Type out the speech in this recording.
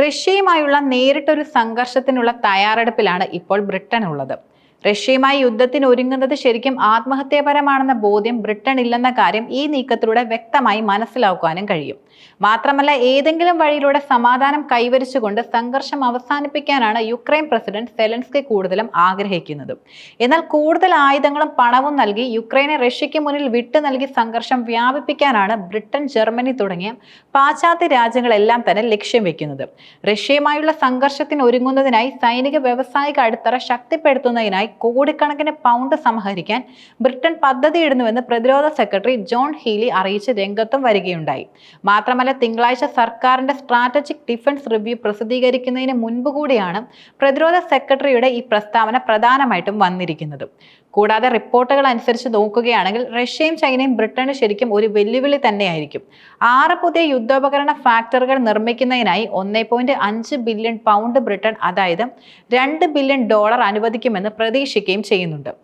റഷ്യയുമായുള്ള നേരിട്ടൊരു സംഘർഷത്തിനുള്ള തയ്യാറെടുപ്പിലാണ് ഇപ്പോൾ ബ്രിട്ടൻ ഉള്ളത്. റഷ്യയുമായി യുദ്ധത്തിന് ഒരുങ്ങുന്നത് ശരിക്കും ആത്മഹത്യാപരമാണെന്ന ബോധ്യം ബ്രിട്ടൻ ഇല്ലെന്ന കാര്യം ഈ നീക്കത്തിലൂടെ വ്യക്തമായി മനസ്സിലാക്കുവാനും കഴിയും. മാത്രമല്ല ഏതെങ്കിലും വഴിയിലൂടെ സമാധാനം കൈവരിച്ചുകൊണ്ട് സംഘർഷം അവസാനിപ്പിക്കാനാണ് യുക്രൈൻ പ്രസിഡന്റ് സെലൻസ്കി കൂടുതലും ആഗ്രഹിക്കുന്നത്. എന്നാൽ കൂടുതൽ ആയുധങ്ങളും പണവും നൽകി യുക്രൈനെ റഷ്യയ്ക്ക് മുന്നിൽ വിട്ടു നൽകി സംഘർഷം വ്യാപിപ്പിക്കാനാണ് ബ്രിട്ടൻ ജർമ്മനി തുടങ്ങിയ പാശ്ചാത്യ രാജ്യങ്ങളെല്ലാം തന്നെ ലക്ഷ്യം വെക്കുന്നത്. റഷ്യയുമായുള്ള സംഘർഷത്തിന് ഒരുങ്ങുന്നതിനായി സൈനിക വ്യവസായിക അടിത്തറ ശക്തിപ്പെടുത്തുന്നതിനായി കോടിക്കണക്കിന് പൗണ്ട് സംഹരിക്കാൻ ബ്രിട്ടൻ പദ്ധതിയിടുന്നുവെന്ന് പ്രതിരോധ സെക്രട്ടറി ജോൺ ഹീലി അറിയിച്ച് രംഗത്തും വരികയുണ്ടായി. മാത്രമല്ല തിങ്കളാഴ്ച സർക്കാരിന്റെ സ്ട്രാറ്റജിക് ഡിഫൻസ് റിവ്യൂ പ്രസിദ്ധീകരിക്കുന്നതിന് മുൻപ് കൂടിയാണ് പ്രതിരോധ സെക്രട്ടറിയുടെ ഈ പ്രസ്താവന പ്രധാനമായിട്ടും വന്നിരിക്കുന്നത്. കൂടാതെ റിപ്പോർട്ടുകൾ അനുസരിച്ച് നോക്കുകയാണെങ്കിൽ റഷ്യയും ചൈനയും ബ്രിട്ടന് ശരിക്കും ഒരു വെല്ലുവിളി തന്നെയായിരിക്കും. ആറ് പുതിയ യുദ്ധോപകരണ ഫാക്ടറികൾ നിർമ്മിക്കുന്നതിനായി ഒന്നേ ബില്യൺ പൗണ്ട് ബ്രിട്ടൻ അതായത് രണ്ട് ബില്യൺ ഡോളർ അനുവദിക്കുമെന്ന് പ്രതീക്ഷിക്കുകയും ചെയ്യുന്നുണ്ട്.